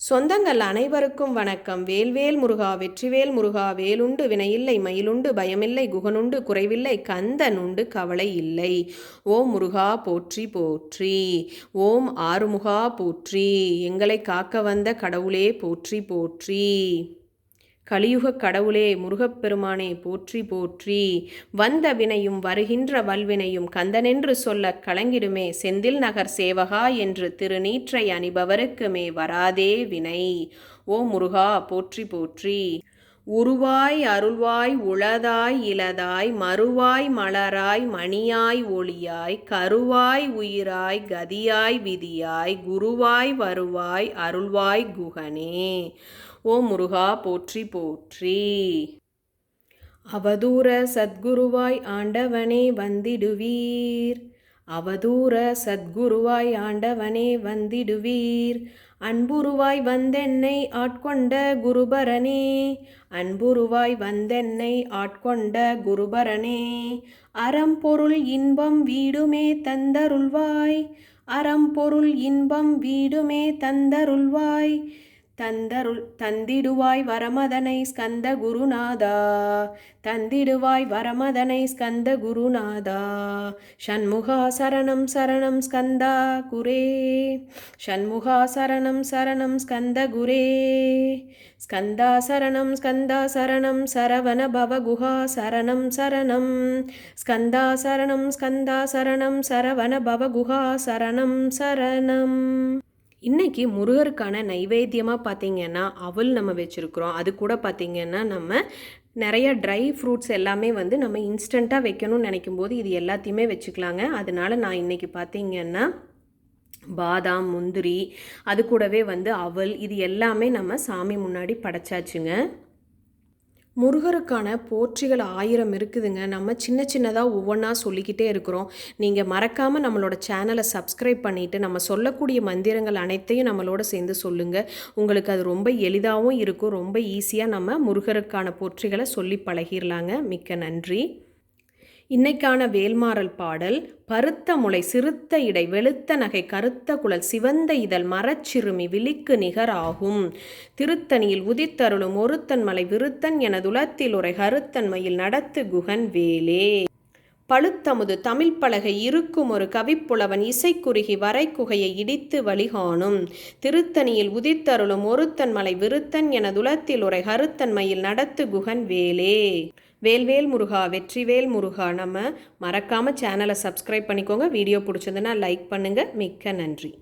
சொந்தங்கள் அனைவருக்கும் வணக்கம். வேல்வேல் முருகா வெற்றிவேல் முருகா வேலுண்டு வினையில்லை மயிலுண்டு பயமில்லை குகனுண்டு குறைவில்லை கந்தன் உண்டு கவலை இல்லை. ஓம் முருகா போற்றி போற்றி. ஓம் ஆறுமுகா போற்றி. எங்களை காக்க வந்த கடவுளே போற்றி போற்றி. கலியுகக் கடவுளே முருகப்பெருமானே போற்றி போற்றி. வந்த வினையும் வருகின்ற வல்வினையும் கந்தனென்று சொல்ல கலங்கிடுமே செந்தில் நகர் சேவகா என்று திருநீற்றை அணிபவருக்குமே வராதே வினை. ஓ முருகா போற்றி போற்றி. உருவாய் அருள்வாய் உளதாய் இளதாய் மறுவாய் மலராய் மணியாய் ஒளியாய் கருவாய் உயிராய் கதியாய் விதியாய் குருவாய் வருவாய் அருள்வாய் குகனே. ஓ முருகா போற்றி போற்றி. அவதூற சத்குருவாய் ஆண்டவனே வந்திடுவீர். அவதூற சத்குருவாய் ஆண்டவனே வந்திடுவீர். அன்புருவாய் வந்தென்னை ஆட்கொண்ட குருபரனே. அன்புருவாய் வந்தென்னை ஆட்கொண்ட குருபரனே. அறம்பொருள் இன்பம் வீடுமே தந்தருள்வாய். அறம்பொருள் இன்பம் வீடுமே தந்தருள்வாய். தந்தருள் தந்திடுவாய் வரமதனை ஸ்கந்த குருநாதா. தந்திடுவாய் வரமதனை ஸ்கந்த குருநாதா. ஷண்முகா சரணம் சரணம் ஸ்கந்தா குரே. ஷண்முகா சரணம் சரணம் ஸ்கந்த குரே. ஸ்கந்தா சரணம் ஸ்கந்தா சரணம் சரவண பவகுஹா சரணம் சரணம். ஸ்கந்தா சரணம் ஸ்கந்தா சரணம் சரவண பவகுஹா சரணம் சரணம். இன்றைக்கி முருகருக்கான நைவேத்தியமாக பார்த்திங்கன்னா அவல் நம்ம வச்சுருக்குறோம். அது கூட பார்த்திங்கன்னா நம்ம நிறைய ட்ரை ஃப்ரூட்ஸ் எல்லாமே வந்து நம்ம இன்ஸ்டண்ட்டாக வைக்கணும்னு நினைக்கும் போது இது எல்லாத்தையுமே வச்சுக்கலாங்க. அதனால் நான் இன்றைக்கி பார்த்திங்கன்னா பாதாம் முந்திரி அது கூடவே வந்து அவல் இது எல்லாமே நம்ம சாமி முன்னாடி படைச்சாச்சுங்க. முருகருக்கான போற்றிகள் ஆயிரம் இருக்குதுங்க. நம்ம சின்ன சின்னதாக ஒவ்வொன்றா சொல்லிக்கிட்டே இருக்கிறோம். நீங்கள் மறக்காமல் நம்மளோட சேனலை சப்ஸ்கிரைப் பண்ணிவிட்டு நம்ம சொல்லக்கூடிய மந்திரங்கள் அனைத்தையும் நம்மளோட சேர்ந்து சொல்லுங்கள் உங்களுக்கு அது ரொம்ப எளிதாகவும் இருக்கும். ரொம்ப ஈஸியாக நம்ம முருகருக்கான போற்றிகளை சொல்லி பழகிடலாங்க மிக்க நன்றி. இன்னைக்கான வேல்மாறல் பாடல் பருத்த முளை சிறுத்த இடை வெளுத்த நகை கருத்த குழல் சிவந்த இதழ் மரச்சிறுமி விழிக்கு நிகர் ஆகும். திருத்தணியில் உதித்தருளும் ஒருத்தன் மலை விருத்தன் எனதுலத்தில் உரை கருத்தன்மையில் நடத்து குகன் வேலே. பழுத்தமுது தமிழ் பலகை இருக்கும் ஒரு கவிப்புலவன் இசைக்குறுகி வரைக்குகையை இடித்து வழிகாணும். திருத்தணியில் உதித்தருளும் ஒருத்தன் மலை விருத்தன் என துலத்தில் உரை கருத்தன்மையில் நடத்து குகன் வேலே. வேல்வேல் முருகா வெற்றிவேல் முருகா நம்ம. மறக்காமல் சேனலை சப்ஸ்கிரைப் பண்ணிக்கோங்க. வீடியோ பிடிச்சதுன்னா லைக் பண்ணுங்கள் மிக்க நன்றி.